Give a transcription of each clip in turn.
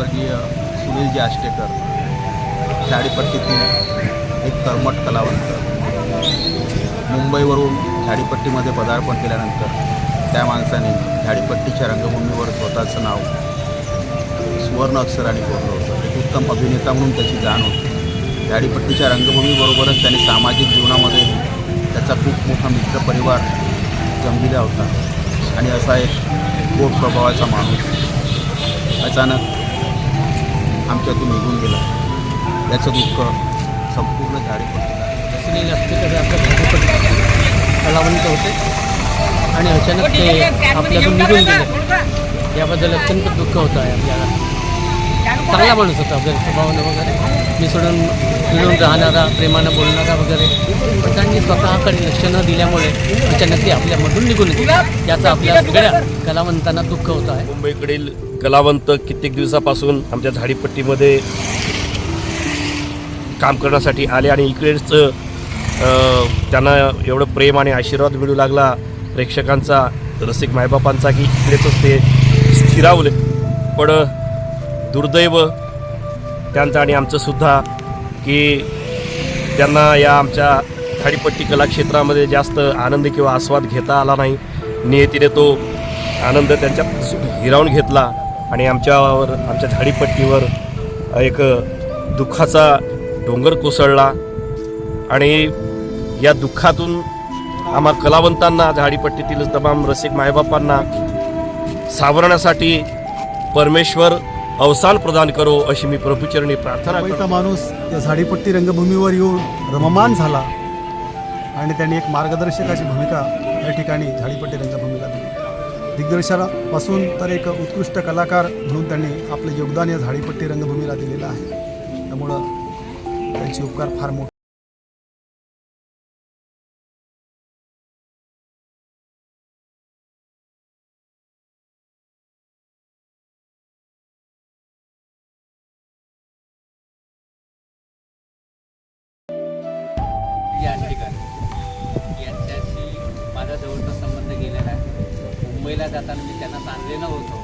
स्वर्गीय सुनीलजी आष्टेकर झाडीपट्टीतील एक कर्मट कलावंत. मुंबईवरून झाडीपट्टीमध्ये पदार्पण केल्यानंतर त्या माणसाने झाडीपट्टीच्या रंगभूमीवर स्वतःचं नाव सुवर्ण अक्षराने कोरलं होतं. एक उत्तम अभिनेता म्हणून त्याची जाण होती. झाडीपट्टीच्या रंगभूमीबरोबरच त्यांनी सामाजिक जीवनामध्ये त्याचा खूप मोठा मित्रपरिवार जमलेला होता. आणि असा एक गोड स्वभावाचा माणूस. अचानक आमच्यातून निघून गेला. याचं दुःख संपूर्ण झाडीपट्टीला आहे. सुनील असते आपल्या भाजपत कलावंत होते. आणि अचानक ते आपल्यातून निघून गेले. याबद्दल अत्यंत दुःख होतं आहे आपल्याला. चांगला माणूस होता वगैरे स्वभावानं वगैरे. मिसळून मिळून राहणारा प्रेमानं बोलणारा वगैरे. पण त्यांनी स्वतःकडे लक्ष न दिल्यामुळे अचानक ते आपल्यामधून निघून गेले. याचा आपल्या सगळ्या कलावंतांना दुःख होत आहे. मुंबईकडील कलावंत कित्येक दिवसापासून आमच्या झाडीपट्टीमध्ये काम करण्यासाठी आले आणि इकडेच त्यांना एवढं प्रेम आणि आशीर्वाद मिळू लागला. प्रेक्षकांचा रसिक मायबापांचा की इकडेच ते स्थिरावले. पण दुर्दैव त्यांचं आणि आमचंसुद्धा की त्यांना या आमच्या झाडीपट्टी कलाक्षेत्रामध्ये जास्त आनंद किंवा आस्वाद घेता आला नाही. नियतीने तो आनंद त्यांच्या हिरावून घेतला. आणि आमच्यावर आमच्या झाडीपट्टीवर एक दुःखाचा डोंगर कोसळला. आणि या दुःखातून आम्हा कलावंतांना झाडीपट्टीतील तमाम रसिक मायबापांना सावरण्यासाठी परमेश्वर अवसान प्रदान करो अशी मी प्रभूचरणी प्रार्थना करतो. माणूस या झाडीपट्टी रंगभूमीवर येऊन रममान झाला. आणि त्यांनी एक मार्गदर्शकाची भूमिका या ठिकाणी झाडीपट्टी रंगभूमीला दिली. दिग्दर्शनापासून तर एक उत्कृष्ट कलाकार म्हणून त्यांनी आपलं योगदान या झाडीपट्टी रंगभूमीला दिलेलं आहे. त्यामुळं त्यांचे उपकार फार मोठे मुंबईला जाताना मी त्यांना सांगलेलं होतो.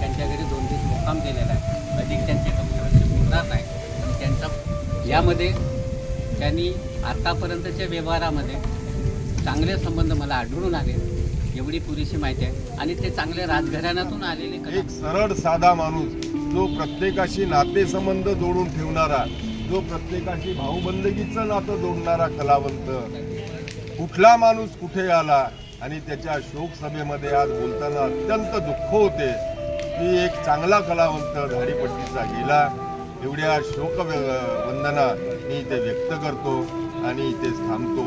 त्यांच्या घरी दोन दिवस मुक्काम केलेला आहे. अधिक त्यांचे कमी होणार नाही. पण त्यांचा यामध्ये त्यांनी आतापर्यंतच्या व्यवहारामध्ये चांगले संबंध मला आढळून आले. एवढी पुरेशी माहिती आहे. आणि ते चांगल्या राजघराण्यातून आलेले एक सरळ साधा माणूस जो प्रत्येकाशी नातेसंबंध जोडून ठेवणारा जो प्रत्येकाशी भाऊबंदगीचं नातं जोडणारा कलावंत. कुठला माणूस कुठे आला? आणि त्याच्या शोक सभेमध्ये आज बोलताना अत्यंत दुःख होते. की एक चांगला कलावंत झाडीपट्टीचा गेला. एवढ्या शोक वंदना मी इथे व्यक्त करतो आणि इथेच थांबतो.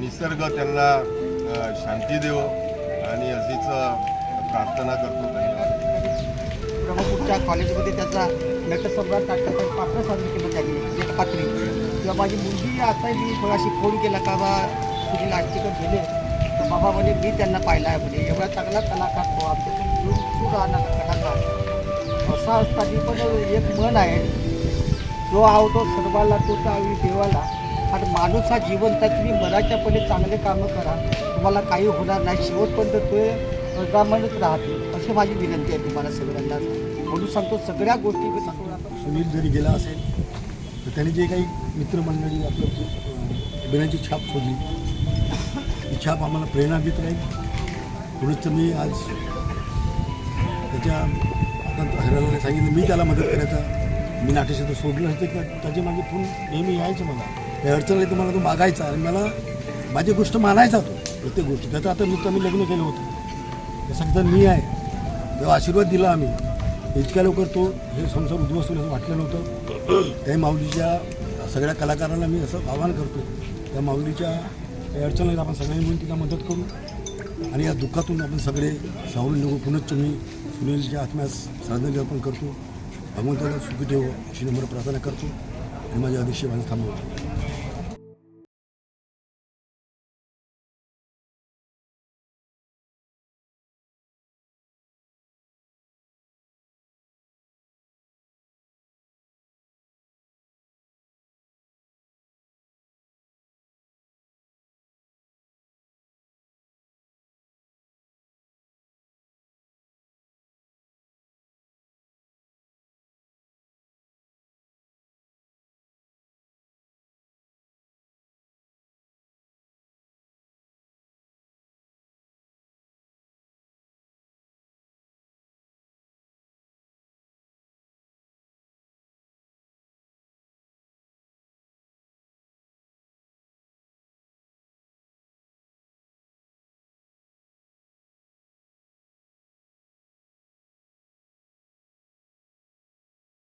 निसर्ग त्यांना शांती देव. आणि अशीच प्रार्थना करतो. धन्यवाद. ब्रह्मपूरच्या कॉलेजमध्ये त्याचा नटसम्राट नाटकाचं पात्र साजरी केलं त्यांनी पात्री किंवा माझी मुलगी आता मी थोडाशी फोन केला का बा तुम्ही नाटकीकर गेले तर बाबा म्हणे मी त्यांना पाहिला आहे म्हणजे एवढा चांगला कलाकार तो आमच्याकडे येऊन राहणारा कलाकार असा असताना पण एक मन आहे जो आवतो सर्वाला तो आवी देवाला. आणि माणूस हा जिवंत आहे तुम्ही मनाच्या पहिले चांगले कामं करा. तुम्हाला काही होणार नाही. शेवटपर्यंत तो अजामनच राहते. अशी माझी विनंती आहे तुम्हाला सगळ्यांना. म्हणून सांगतो सगळ्या गोष्टी आपण सुनील जरी गेला असेल तर त्याने जे काही मित्रमंडळी आपलं अभिनयाची छाप सोडली ही छाप आम्हाला प्रेरणा देत राहील. पुढचं मी आज त्याच्या आता हराला सांगितलं मी त्याला मदत करायचा. मी नाट्यक्षेत्र सोडलं होतं की त्याचे माझे फोन नेहमी यायचे मला. काही अडचण आली तर मला तो मागायचा आणि मला माझी गोष्ट मानायचा तो प्रत्येक गोष्ट. त्याचं आता नुकतं मी लग्न केलं होतं. ते सांगतात मी आहे. जो आशीर्वाद दिला आम्ही. इतक्या लवकर तो हे संसार उद्ध्वस्त होईल असं वाटलं नव्हतं. त्या माऊलीच्या सगळ्या कलाकारांना मी असं आवाहन करतो. त्या माऊलीच्या काही अडचण आहेत आपण सगळ्यांनी मिळून तिला मदत करू. आणि या दुःखातून आपण सगळे सावरून निघू. पुनश्च मी सुनीलच्या आत्म्यास श्रद्धांजली अर्पण करतो. भगवंताला सुखी ठेव अशी नम्र प्रार्थना करतो. आणि माझ्या अध्यक्ष माझं थांबवतो